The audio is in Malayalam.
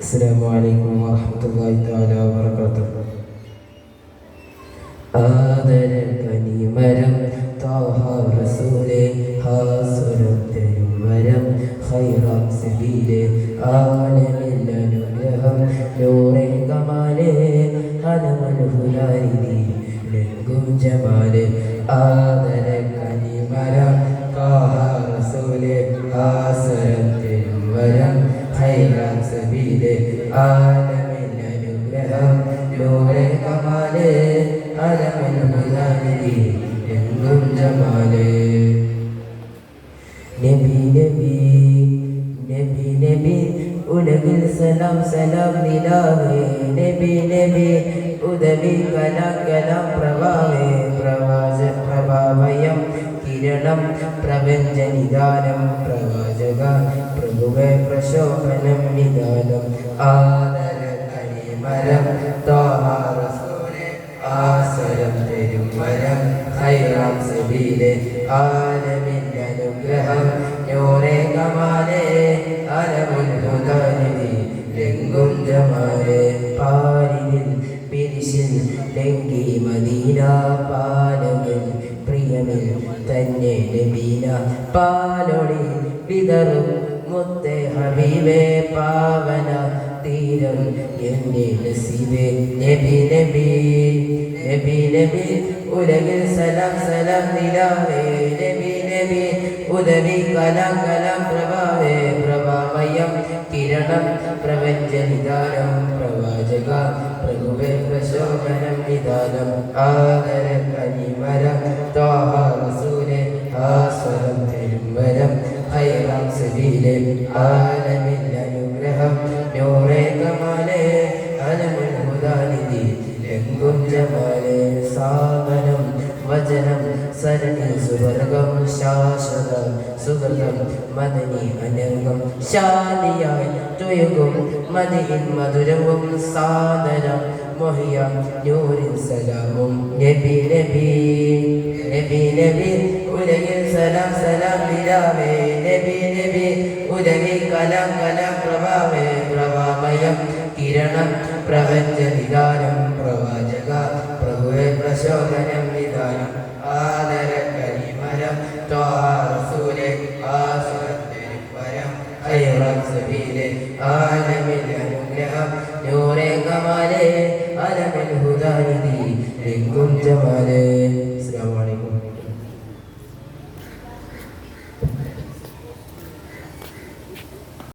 السلام عليكم ورحمة الله تعالى وبركاته ആദര കനിമരം താഹ റസൂലെ ഹാസുരം തരും വരം ഖൈറാം സബീലെ ആലമിൽ അനുഗ്രഹം നൂറെ കമാലെ അലമൽ ഹുലാരിദി ലംഘും ജമാലെ ആദര ഉലകിൽ സലാം സലാം നിലാവേ. നബി നബി ഉദവി കലാം കലാം പ്രഭാവേ പ്രവാച പ്രഭാവയം കിരണം പ്രപഞ്ചനിദാനം പ്രവാചക പ്രഭുവേ പ്രശോഭനം നിദാനം ആദര തരും വരം ഹൈറാം സബീലെ ആലമിന്റെ അനുഗ്രഹം. നൂറെ കമാലെ അലമുൽ ഹുദാനിധി ലംഘും ജമാലെ പാരിനിൽ പിരിശിൽ ലംഘി മദീന പാലമിൽ പ്രിയമിൽ തന്നെ നബീന പാലൊളി വിതറും മുത്തേ ഹബീബേ പാവന. തീരം എന്റെ നസീബ് നബി നബി നബി നബി ഉലകിൽ സലാം സലാം നിലാവേ നബി നബി ഉദവി കലാം കലാം പ്രഭാവേ പ്രഭാമയം കിരണം പ്രപഞ്ച നിദാനം പ്രവാചക പ്രഭുവേ പ്രശോഭനം നിദാനം ആദര കനിമരം ത്വാഹ റസൂലെ ആസ്വരം തിരുമരം ഹൈറാം സബീലെ ആലമിൽ അനുഗ്രഹം നൂറെ ഹുദാനിധി ലംഘും ജമാലെ സാധനം വചനം സരണി സുവർഗം ശാശ്വത സുഹൃതം മദനി അനംഗം ശാലിയായി തുയകും മതിയിൻ മധുരവും സാദരം മൊഹിയ നൂറിൻ സലാമും. നബി നബി നബി നബി ഉലകിൽ സലാം സലാം നിലാവേ നബി നബി ഉലകിൽ കലാം കലാം പ്രഭാവേ പ്രഭാമയം കിരണം പ്രപഞ്ച നിദാനം പ്രവാചക പ്രഭുവെ പ്രശോഭനം നിദാനം. ആദര കരിമരം ത്വാറസൂലെ ആസുരത്തിനും വരം. ഖൈറം സബീലെ ആലമിൽ അനുഗ്രഹം. നൂറെ കമാലെ അലമിൽ ഹുദാനിധി. ലിംഗും ജമാലെ